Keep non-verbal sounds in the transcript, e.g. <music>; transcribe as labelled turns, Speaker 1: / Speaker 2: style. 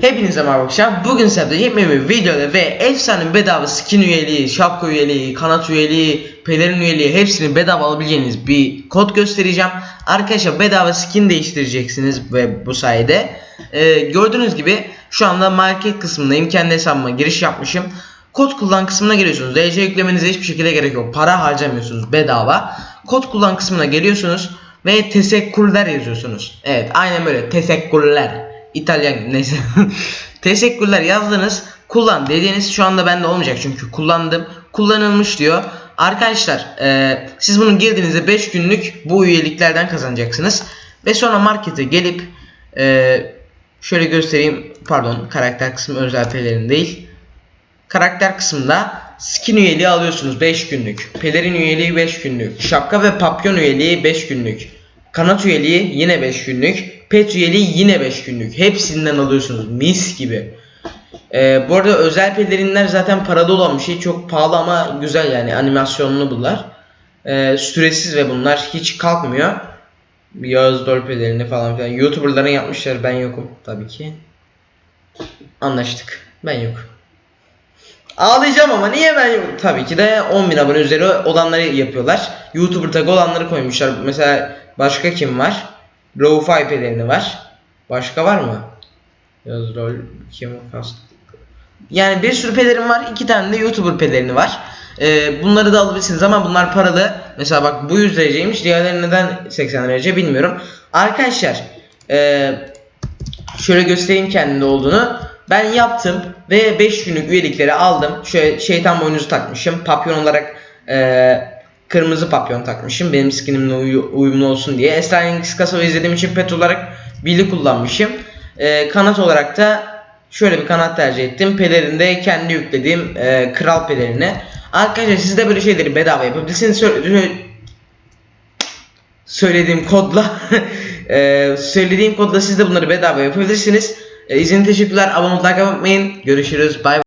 Speaker 1: Hepinize merhaba arkadaşlar. Bugün sizlerle yepyeni bir videoda ve efsane bedava skin üyeliği, şapka üyeliği, kanat üyeliği, pelerin üyeliği hepsini bedava alabileceğiniz bir kod göstereceğim. Arkadaşlar bedava skin değiştireceksiniz ve bu sayede Ee, gördüğünüz gibi şu anda market kısmındayım. Kendi hesabıma giriş yapmışım. Kod kullan kısmına geliyorsunuz. DC yüklemenize hiçbir şekilde gerek yok. Para harcamıyorsunuz bedava. Kod kullan kısmına geliyorsunuz ve teşekkürler yazıyorsunuz. Evet aynen böyle teşekkürler. İtalyan neyse. <laughs> teşekkürler yazdınız. Kullan dediğiniz şu anda bende olmayacak çünkü kullandım. Kullanılmış diyor. Arkadaşlar e, siz bunu girdiğinizde 5 günlük bu üyeliklerden kazanacaksınız. Ve sonra markete gelip e, şöyle göstereyim. Pardon karakter kısmı özel pelerin değil. Karakter kısmında skin üyeliği alıyorsunuz 5 günlük. Pelerin üyeliği 5 günlük. Şapka ve papyon üyeliği 5 günlük. Kanat üyeliği yine 5 günlük. Pet üyeliği yine 5 günlük. Hepsinden alıyorsunuz mis gibi. Ee, bu arada özel pelerinler zaten parada olan bir şey. Çok pahalı ama güzel yani animasyonlu bunlar. Ee, süresiz ve bunlar hiç kalkmıyor. Yağız Dol pelerini falan filan. Youtuberların yapmışlar ben yokum tabii ki. Anlaştık. Ben yokum. Ağlayacağım ama niye ben yokum? Tabii ki de 10.000 abone üzeri olanları yapıyorlar. YouTuber tag olanları koymuşlar. Mesela başka kim var? Low-Fi pelerini var. Başka var mı? Yaz rol kim kast. Yani bir sürü pelerin var. iki tane de YouTuber pelerini var. Ee, bunları da alabilirsiniz ama bunlar paralı. Mesela bak bu 100 dereceymiş. Diğerleri neden 80 derece bilmiyorum. Arkadaşlar ee, şöyle göstereyim kendinde olduğunu. Ben yaptım ve 5 günlük üyelikleri aldım. Şöyle şeytan boynuzu takmışım. Papyon olarak ee, kırmızı papyon takmışım. Benim skinimle uyu- uyumlu olsun diye. Esrarengiz kasa izlediğim için pet olarak Billy kullanmışım. Ee, kanat olarak da şöyle bir kanat tercih ettim. Pelerinde kendi yüklediğim ee, kral pelerini. Arkadaşlar siz de böyle şeyleri bedava yapabilirsiniz. Sö- sö- söylediğim kodla eee, <laughs> söylediğim kodla siz de bunları bedava yapabilirsiniz. E, izin teşekkürler. Abone olmayı unutmayın. Görüşürüz. Bay bay.